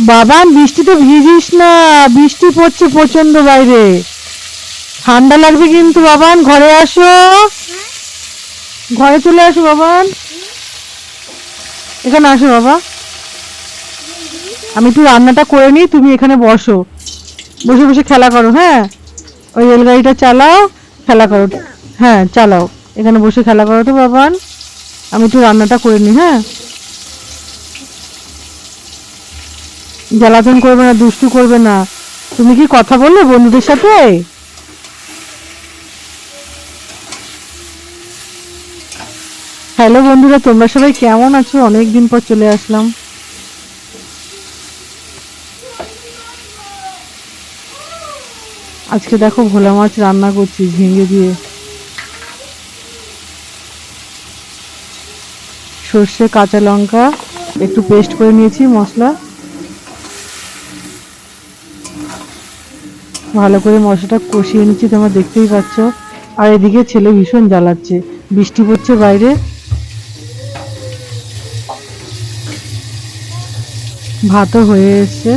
বাবা বৃষ্টিতে ভিজিস না। বৃষ্টি পড়ছে প্রচণ্ড বাইরে। ঠান্ডা লাগবে কিন্তু, বাবান, ঘরে আসো। ঘরে চলে আসো, বাবান। এখানে আসো, বাবা। আমি একটু রান্নাটা করে নিই, তুমি এখানে বসো। বসে বসে খেলা করো হ্যাঁ? ওই রেলগাড়িটা চালাও, খেলা করো। হ্যাঁ চালাও। এখানে বসে খেলা করো তো, বাবান। আমি একটু রান্নাটা করে নিই হ্যাঁ? জ্বালাতন করবে না, দুষ্টু করবে না। তুমি কি কথা বললে বন্ধুদের সাথে? হ্যালো বন্ধুরা, তোমরা সবাই কেমন আছো? অনেক দিন পর চলে আসলাম। আজকে দেখো ভোলা মাছ রান্না করছি ঝিঙে দিয়ে। সর্ষে, কাঁচা লঙ্কা, একটু পেস্ট করে নিয়েছি মশলা। ভালো করে মশলাটা কষিয়ে নিচ্ছি, তোমরা দেখতেই পাচ্ছ। আর এদিকে ছেলে ভীষণ জ্বালাচ্ছে, বৃষ্টি পড়ছে বাইরে। ভাতও হয়ে এসছে।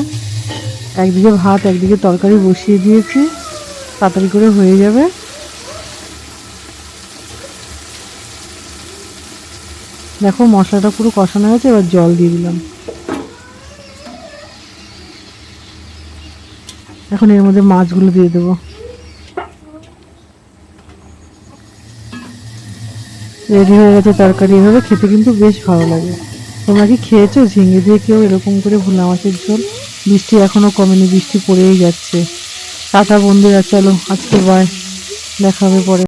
একদিকে ভাত, একদিকে তরকারি বসিয়ে দিয়েছি। তাড়াতাড়ি করে হয়ে যাবে। দেখো মশলাটা পুরো কষানো হয়েছে, এবার জল দিয়ে দিলাম। এখন এর মধ্যে মাছগুলো দিয়ে দেবো। রেডি হয়ে গেছে তরকারি। এভাবে খেতে কিন্তু বেশ ভালো লাগে। তোমরা কি খেয়েছো? ঝিঙে দিয়ে কেউ এরকম করে ভোলা মাছের ঝোল? বৃষ্টি এখনও কমেনি, বৃষ্টি পড়েই যাচ্ছে। টাটা বন্ধুরা, চলো আজকে বাই দেখা হবে পরে।